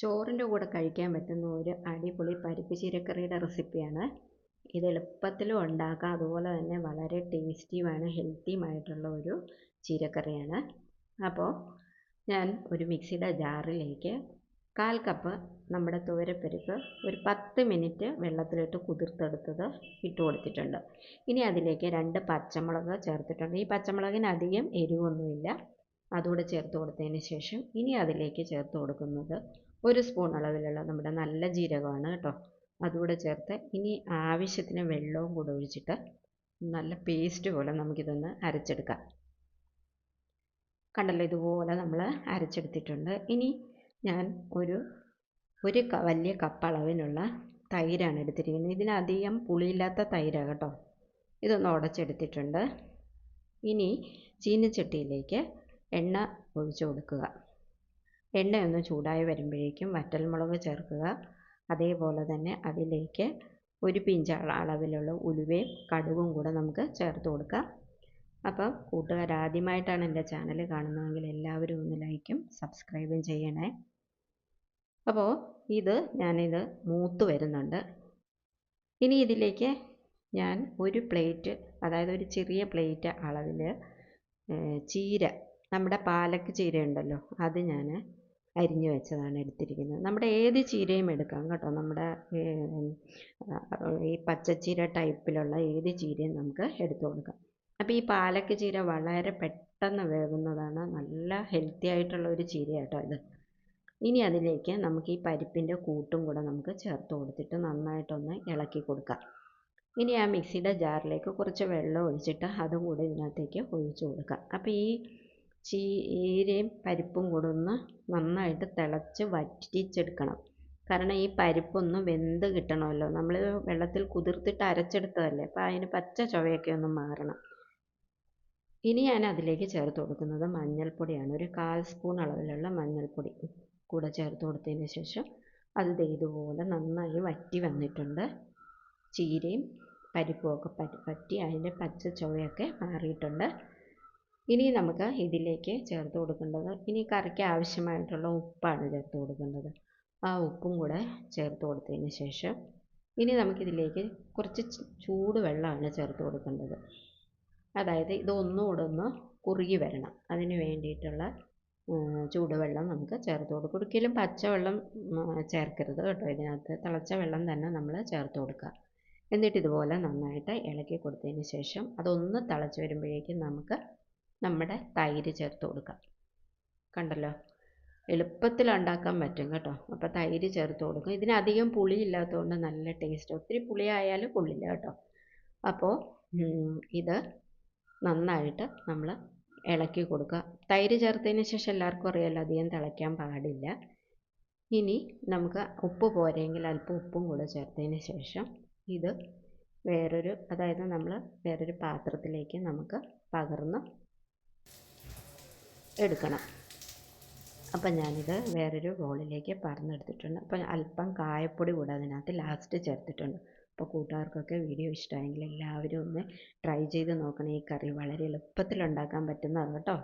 ചോറിന്റെ കൂടെ കഴിക്കാൻ പറ്റുന്ന ഒരു അടിപൊളി പരിപ്പ് ചീരക്കറിയുടെ റെസിപ്പിയാണ്. ഇത് എളുപ്പത്തിലും ഉണ്ടാക്കാം. അതുപോലെ തന്നെ വളരെ ടേസ്റ്റിയുമാണ് ഹെൽത്തിയുമായിട്ടുള്ള ഒരു ചീരക്കറിയാണ്. അപ്പോൾ ഞാൻ ഒരു മിക്സിയുടെ ജാറിലേക്ക് കാൽ കപ്പ് നമ്മുടെ തോരപ്പരിപ്പ് ഒരു പത്ത് മിനിറ്റ് വെള്ളത്തിലിട്ട് കുതിർത്തെടുത്തത് ഇട്ട് കൊടുത്തിട്ടുണ്ട്. ഇനി അതിലേക്ക് രണ്ട് പച്ചമുളക് ചേർത്തിട്ടുണ്ട്. ഈ പച്ചമുളകിന് അധികം എരിവൊന്നുമില്ല. അതുകൂടെ ചേർത്ത് കൊടുത്തതിന് ശേഷം ഇനി അതിലേക്ക് ചേർത്ത് കൊടുക്കുന്നത് ഒരു സ്പൂൺ അളവിലുള്ള നമ്മുടെ നല്ല ജീരകമാണ് കേട്ടോ. അതുകൂടെ ചേർത്ത് ഇനി ആവശ്യത്തിന് വെള്ളവും കൂടെ ഒഴിച്ചിട്ട് നല്ല പേസ്റ്റ് പോലെ നമുക്കിതൊന്ന് അരച്ചെടുക്കാം. കണ്ടല്ലോ ഇതുപോലെ നമ്മൾ അരച്ചെടുത്തിട്ടുണ്ട്. ഇനി ഞാൻ ഒരു ഒരു വലിയ കപ്പ് അളവിനുള്ള തൈരാണ് എടുത്തിരിക്കുന്നത്. ഇതിനധികം പുളിയില്ലാത്ത തൈരാണ് കേട്ടോ. ഇതൊന്ന് ഉടച്ചെടുത്തിട്ടുണ്ട്. ഇനി ചീനച്ചട്ടിയിലേക്ക് എണ്ണ ഒഴിച്ചു കൊടുക്കുക. എണ്ണ ഒന്ന് ചൂടായി വരുമ്പോഴേക്കും വറ്റൽമുളക് ചേർക്കുക. അതേപോലെ തന്നെ അതിലേക്ക് ഒരു പിഞ്ച് അളവിലുള്ള ഉലുവയും കടുകും കൂടെ നമുക്ക് ചേർത്ത് കൊടുക്കാം. അപ്പം കൂട്ടുകാർ ആദ്യമായിട്ടാണ് എന്റെ ചാനൽ കാണുന്നതെങ്കിൽ എല്ലാവരും ഒന്ന് ലൈക്കും സബ്സ്ക്രൈബും ചെയ്യണേ. അപ്പോൾ ഇത് ഞാനിത് മൂത്ത് വരുന്നുണ്ട്. ഇനി ഇതിലേക്ക് ഞാൻ ഒരു പ്ലേറ്റ് അതായത് ഒരു ചെറിയ പ്ലേറ്റ് അളവിൽ ചീര നമ്മുടെ പാലക്ക് ചീര ഉണ്ടല്ലോ അത് ഞാൻ അരിഞ്ഞു വെച്ചതാണ് എടുത്തിരിക്കുന്നത്. നമ്മുടെ ഏത് ചീരയും എടുക്കാം കേട്ടോ. നമ്മുടെ ഈ പച്ചച്ചീര ടൈപ്പിലുള്ള ഏത് ചീരയും നമുക്ക് എടുത്തു കൊടുക്കാം. അപ്പോൾ ഈ പാലക്ക് ചീര വളരെ പെട്ടെന്ന് വേകുന്നതാണ് നല്ല ഹെൽത്തി ആയിട്ടുള്ള ഒരു ചീര കേട്ടോ ഇത്. ഇനി അതിലേക്ക് നമുക്ക് ഈ പരിപ്പിന്റെ കൂട്ടും കൂടെ നമുക്ക് ചേർത്ത് കൊടുത്തിട്ട് നന്നായിട്ടൊന്ന് ഇളക്കി കൊടുക്കാം. ഇനി ആ മിക്സിയുടെ ജാറിലേക്ക് കുറച്ച് വെള്ളം ഒഴിച്ചിട്ട് അതും കൂടെ ഇതിനകത്തേക്ക് ഒഴിച്ചു കൊടുക്കാം. അപ്പോൾ ഈ ചീരയും പരിപ്പും കൂടെ ഒന്ന് നന്നായിട്ട് തിളച്ച് വറ്റിച്ചെടുക്കണം. കാരണം ഈ പരിപ്പൊന്ന് വെന്ത് കിട്ടണമല്ലോ. നമ്മൾ വെള്ളത്തിൽ കുതിർത്തിട്ട് അരച്ചെടുത്തതല്ലേ. അപ്പോൾ അതിന് പച്ച ചുവയൊക്കെ ഒന്ന് മാറണം. ഇനി ഞാൻ അതിലേക്ക് ചേർത്ത് കൊടുക്കുന്നത് മഞ്ഞൾപ്പൊടിയാണ്. ഒരു കാൽ സ്പൂൺ അളവിലുള്ള മഞ്ഞൾപ്പൊടി കൂടെ ചേർത്ത് കൊടുത്തതിന് ശേഷം അത് ഇതുപോലെ നന്നായി വറ്റി വന്നിട്ടുണ്ട്. ചീരയും പരിപ്പുമൊക്കെ പറ്റി അതിന്റെ പച്ച ചുവയൊക്കെ മാറിയിട്ടുണ്ട്. ഇനി നമുക്ക് ഇതിലേക്ക് ചേർത്ത് കൊടുക്കേണ്ടത് ഇനി കറിക്ക് ആവശ്യമായിട്ടുള്ള ഉപ്പാണ് ചേർത്ത് കൊടുക്കേണ്ടത്. ആ ഉപ്പും കൂടെ ചേർത്ത് കൊടുത്തതിന് ശേഷം ഇനി നമുക്കിതിലേക്ക് കുറച്ച് ചൂട് വെള്ളമാണ് ചേർത്ത് കൊടുക്കേണ്ടത്. അതായത് ഇതൊന്നുകൂടെ ഒന്ന് കുറുകി വരണം. അതിന് വേണ്ടിയിട്ടുള്ള ചൂടുവെള്ളം നമുക്ക് ചേർത്ത് കൊടുക്കും. ഒരിക്കലും പച്ചവെള്ളം ചേർക്കരുത് കേട്ടോ. ഇതിനകത്ത് തിളച്ച വെള്ളം തന്നെ നമ്മൾ ചേർത്ത് കൊടുക്കുക. എന്നിട്ട് ഇതുപോലെ നന്നായിട്ട് ഇളക്കി കൊടുത്തതിന് ശേഷം അതൊന്ന് തിളച്ച് വരുമ്പോഴേക്കും നമുക്ക് നമ്മുടെ തൈര് ചേർത്ത് കൊടുക്കാം. കണ്ടല്ലോ? എളുപ്പത്തിൽ ഉണ്ടാക്കാൻ പറ്റും കേട്ടോ. അപ്പോൾ തൈര് ചേർത്ത് കൊടുക്കും. ഇതിനധികം പുളി ഇല്ലാത്തതുകൊണ്ട് നല്ല ടേസ്റ്റ് ഒത്തിരി പുളി ആയാലും കൊള്ളില്ല കേട്ടോ. അപ്പോൾ ഇത് നന്നായിട്ട് നമ്മൾ ഇളക്കി കൊടുക്കുക. തൈര് ചേർത്തതിന് ശേഷം എല്ലാവർക്കും അറിയാമല്ലോ അധികം തിളയ്ക്കാൻ പാടില്ല. ഇനി നമുക്ക് ഉപ്പ് പോരെങ്കിൽ അല്പം ഉപ്പും കൂടെ ചേർത്തതിന് ശേഷം ഇത് വേറൊരു അതായത് നമ്മൾ വേറൊരു പാത്രത്തിലേക്ക് നമുക്ക് പകർന്ന് എടുക്കണം. അപ്പം ഞാനിത് വേറൊരു ബോളിലേക്ക് പറഞ്ഞെടുത്തിട്ടുണ്ട് അപ്പം അല്പം കായപ്പൊടി കൂടെ അതിനകത്ത് ലാസ്റ്റ് ചേർത്തിട്ടുണ്ട്. അപ്പോൾ കൂട്ടുകാർക്കൊക്കെ വീഡിയോ ഇഷ്ടമായെങ്കിൽ എല്ലാവരും ഒന്ന് ട്രൈ ചെയ്ത് നോക്കണം. ഈ കറി വളരെ എളുപ്പത്തിൽ ഉണ്ടാക്കാൻ പറ്റുന്നതാണ് കേട്ടോ.